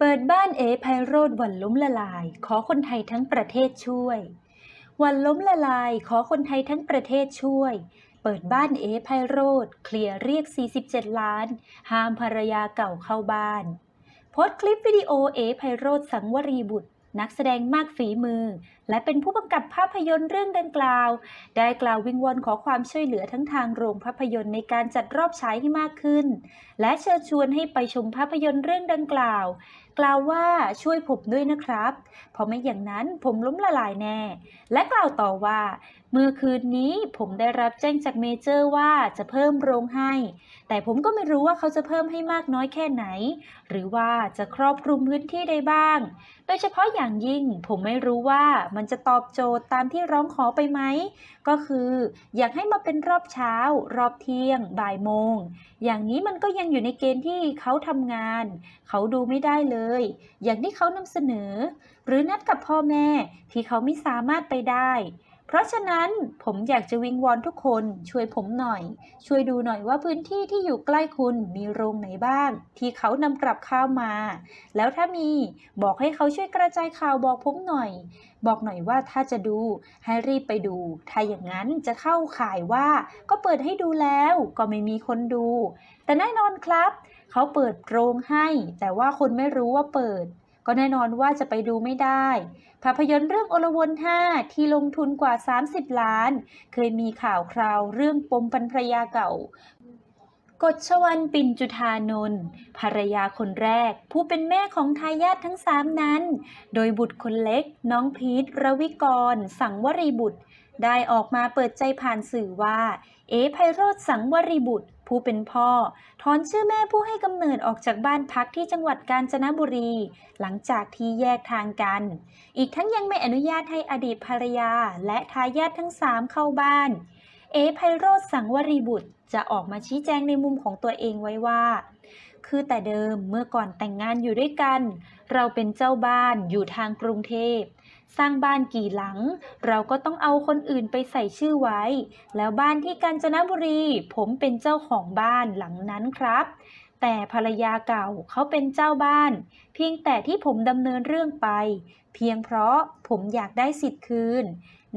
เปิดบ้านเอไพโรดวันล้มละลาย ขอคนไทยทั้งประเทศช่วย วันล้มละลาย ขอคนไทยทั้งประเทศช่วย เปิดบ้านเอไพโรดเคลียร์เรียก 47 ล้าน ห้ามภรรยาเก่าเข้าบ้านโพสต์คลิปวิดีโอเอไพโรดสังวรีบุตร นักแสดงมากฝีมือ และเป็นผู้กำกับภาพยนตร์เรื่องดังกล่าว ได้กล่าววิงวอนขอความช่วยเหลือทั้งทางโรงภาพยนตร์ในการจัดรอบฉายให้มากขึ้น และเชิญชวนให้ไปชมภาพยนตร์เรื่องดังกล่าว กล่าวว่าช่วยผมด้วยนะครับ เพราะไม่อย่างนั้นผมล้มละลายแน่ และกล่าวต่อว่า เมื่อคืนนี้ผมได้รับแจ้งจากเมเจอร์ว่าจะเพิ่มโรงให้ แต่ผมก็ไม่รู้ว่าเขาจะเพิ่มให้มากน้อยแค่ไหน หรือว่าจะครอบคลุมพื้นที่ใดบ้าง โดยเฉพาะอย่างยิ่งผมไม่รู้ว่ามันจะตอบโจทย์ตามที่ร้องขอไปไหม ก็คืออยากให้มาเป็นรอบเช้า รอบเที่ยง บ่ายโมง อย่างนี้มันก็ยังอยู่ในเกณฑ์ที่เขาทำงาน เขาดูไม่ได้เลย อย่างที่เขานำเสนอ หรือนัดกับพ่อแม่ที่เขาไม่สามารถไปได้ เพราะฉะนั้นผมอยากจะวิงวอนทุกคนช่วยผมหน่อย ช่วยดูหน่อยว่าพื้นที่ที่อยู่ใกล้คุณมีโรงไหนบ้าง ที่เขานำกลับข้าวมา แล้วถ้ามีบอกให้เขาช่วยกระจายข่าวบอกผมหน่อย บอกหน่อยว่าถ้าจะดูให้รีบไปดู ถ้าอย่างนั้นจะเข้าข่ายว่า ก็เปิดให้ดูแล้วก็ไม่มีคนดู แต่แน่นอนครับ เขาเปิดโรงให้ แต่ว่าคนไม่รู้ว่าเปิด ก็แน่นอนว่าจะไปดูไม่ได้ ภาพยนตร์เรื่องอลวน5ที่ลงทุนกว่า 30 ล้าน เคยมีข่าวคราวเรื่องปมปันภรยาเก่า กฎชวันปิ่นจุธานนท์ภรรยาคนแรก ผู้เป็นแม่ของทายาททั้งสามนั้น โดยบุตรคนเล็ก น้องพีทรวิกร สังวรีบุตร ได้ออกมาเปิดใจผ่านสื่อว่า เอไพโรธสังวรีบุตร ผู้เป็นพ่อ ถอนชื่อแม่ผู้ให้กำเนิดออกจากบ้านพักที่จังหวัดกาญจนบุรี หลังจากที่แยกทางกัน อีกทั้งยังไม่อนุญาตให้อดีตภรรยา และทายาททั้งสามเข้าบ้าน เอไพโรธสังวรีบุตรจะออกมาชี้แจงในมุมของตัวเองไว้ว่า คือแต่เดิมเมื่อก่อนแต่งงานอยู่ด้วยกัน เราเป็นเจ้าบ้านอยู่ทางกรุงเทพ สร้างบ้านกี่หลัง เราก็ต้องเอาคนอื่นไปใส่ชื่อไว้ แล้วบ้านที่กาญจนบุรี ผมเป็นเจ้าของบ้านหลังนั้นครับ แต่ภรรยาเก่าเขาเป็นเจ้าบ้าน เพียงแต่ที่ผมดำเนินเรื่องไป เพียงเพราะผมอยากได้สิทธิ์คืน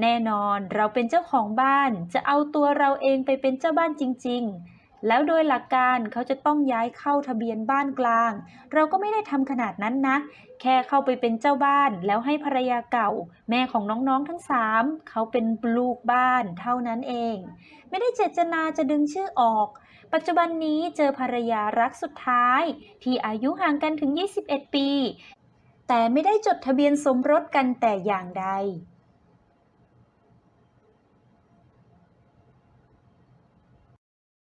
แน่นอนเราเป็นเจ้าของบ้าน จะเอาตัวเราเองไปเป็นเจ้าบ้านจริง ๆ แล้วโดยหลักการเขาจะต้องย้ายเข้าทะเบียนบ้านกลาง เราก็ไม่ได้ทำขนาดนั้นนะ แค่เข้าไปเป็นเจ้าบ้านแล้วให้ภรรยาเก่า แม่ของน้องๆทั้งสามเขาเป็นลูกบ้านเท่านั้นเอง ไม่ได้เจตนาจะดึงชื่อออก ปัจจุบันนี้เจอภรรยารักสุดท้าย ที่อายุห่างกันถึง 21 ปี แต่ไม่ได้จดทะเบียนสมรสกันแต่อย่างใด